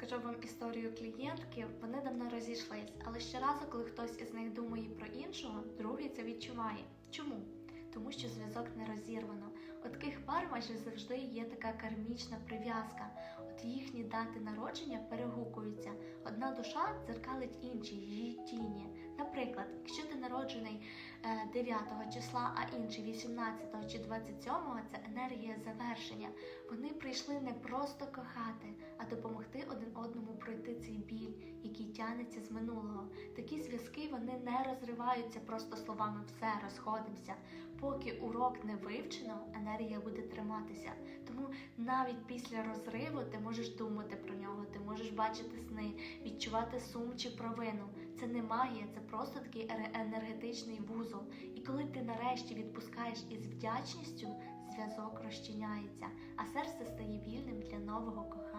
розкажу вам історію клієнтки. Вони давно розійшлись, але щоразу, коли хтось із них думає про іншого, другий це відчуває. Чому? Тому що зв'язок не розірвано. У таких пар майже завжди є така кармічна прив'язка. От їхні дати народження перегукуються. Одна душа дзеркалить іншій її тіні. Наприклад, якщо ти народжений е, 9 числа, а інший 18 чи 27, це енергія завершення. Вони прийшли не просто кохати, а допомогти цей біль, який тянеться з минулого. Такі зв'язки вони не розриваються просто словами все, розходимося. Поки урок не вивчено, енергія буде триматися. Тому навіть після розриву ти можеш думати про нього, ти можеш бачити сни, відчувати сум чи провину. Це не магія, це просто такий енергетичний вузол. І коли ти нарешті відпускаєш із вдячністю, зв'язок розчиняється, а серце стає вільним для нового кохання.